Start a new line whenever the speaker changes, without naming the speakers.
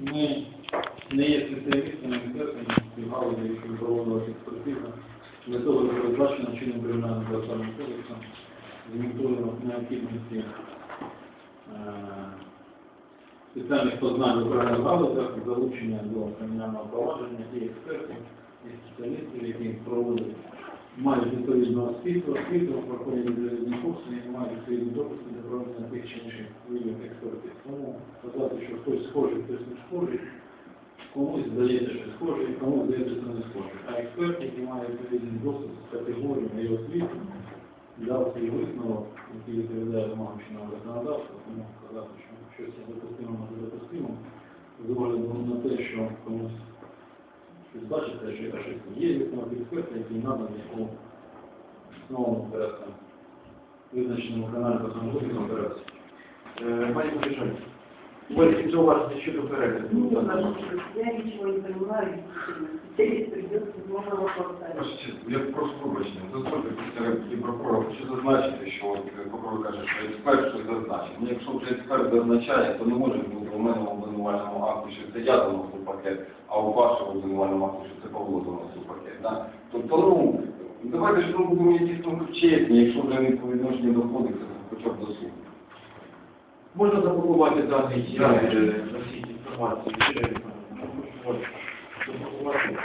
Ми не є спеціалістами, експертами в галузі, проводилася експертиза. Для того передбачено чинним кримінальним процесуальним кодексом змінтуємо необхідності е, спеціальних познань окремих галузях, залучення до кримінального провадження і експертів, і спеціалістів, які проводять, мають відповідну освіту, освіту, проходять відповідні курси і мають відповідні допуски для проведення тих чи інших видів експертиз. Тому сказати, що хтось схожий, хтось не схожий, комусь здається, що схожий, комусь здається, що не схожий. А експерт, який має відповідний досвід з категоріями і освіту, дав свій висновок, який відповідає вимогам чинного законодавства, тому сказати, що щось допустимо, може допустимо, з огляду на те, що комусь щось бачите, що я щось є висновок експерта, який наданий у основному порядку, визначеному кримінальному законодавством операції.
Э, Пане Кулешович, у вас есть зауваження щодо перегляду?
Ну, я ничего не понимаю, действительно. Придется, можно вопрос ставить.
Ваша честь, я прошу пробачення. Дозвольте після прокурора хочу зазначити, що от е, прокурор каже, що експерт щось зазначив. Ну, якщо вже експерт зазначає, то не може бути у мене обвинувальному акту, що це я заносив пакет, а у вашому обвинувальному акту, що це Павло заносив пакет. Да? Тобто, ну, давайте ж ну, будемо якісь ну, чесні, якщо вже не по відношенню до кодексу, то хоча б до суду.
Можна запропонувати даний
Да.
е, носій інформації. Запропонувати